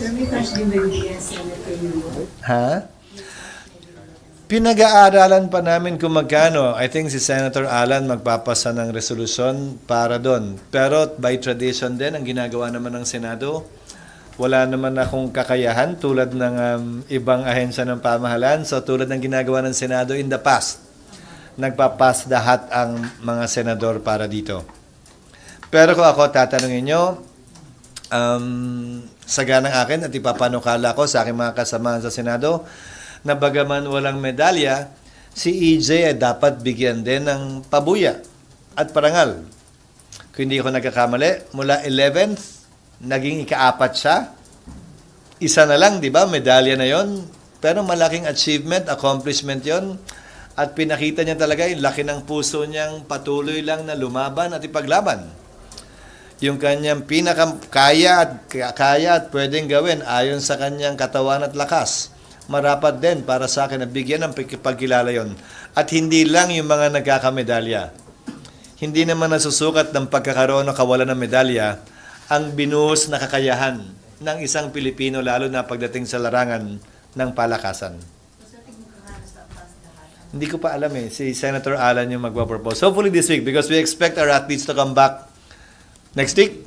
Sir, cash din ba Senator Yulo? Ha? Pinag-aaralan pa namin kung magkano. I think si Senator Alan magpapasa ng resolusyon para doon. Pero by tradition din, ang ginagawa naman ng Senado, wala naman akong kakayahan tulad ng um, ibang ahensya ng pamahalaan. So tulad ng ginagawa ng Senado in the past, nagpapas lahat ang mga senador para dito. Pero kung ako tatanungin nyo, um, saganang akin at ipapanukala ko sa aking mga kasamahan sa Senado na bagaman walang medalya, si EJ ay dapat bigyan din ng pabuya at parangal. Kung hindi ako nagkakamali, mula 11th, naging ikaapat siya. Isa na lang, di ba? Medalya na yon. Pero malaking achievement, accomplishment yon. At pinakita niya talaga yung laki ng puso niyang patuloy lang na lumaban at ipaglaban yung kanyang pinakakaya at kaya at pwedeng gawin ayon sa kanyang katawan at lakas. Marapat din para sa akin na bigyan ng pagkilala yon. At hindi lang yung mga nagkakamedalya. Hindi naman nasusukat ng pagkakaroon o kawalan ng medalya ang binuhos na kakayahan ng isang Pilipino lalo na pagdating sa larangan ng palakasan. Hindi ko pa alam eh. Si Senator Alan yung magpapropose. Hopefully this week because we expect our athletes to come back Next week,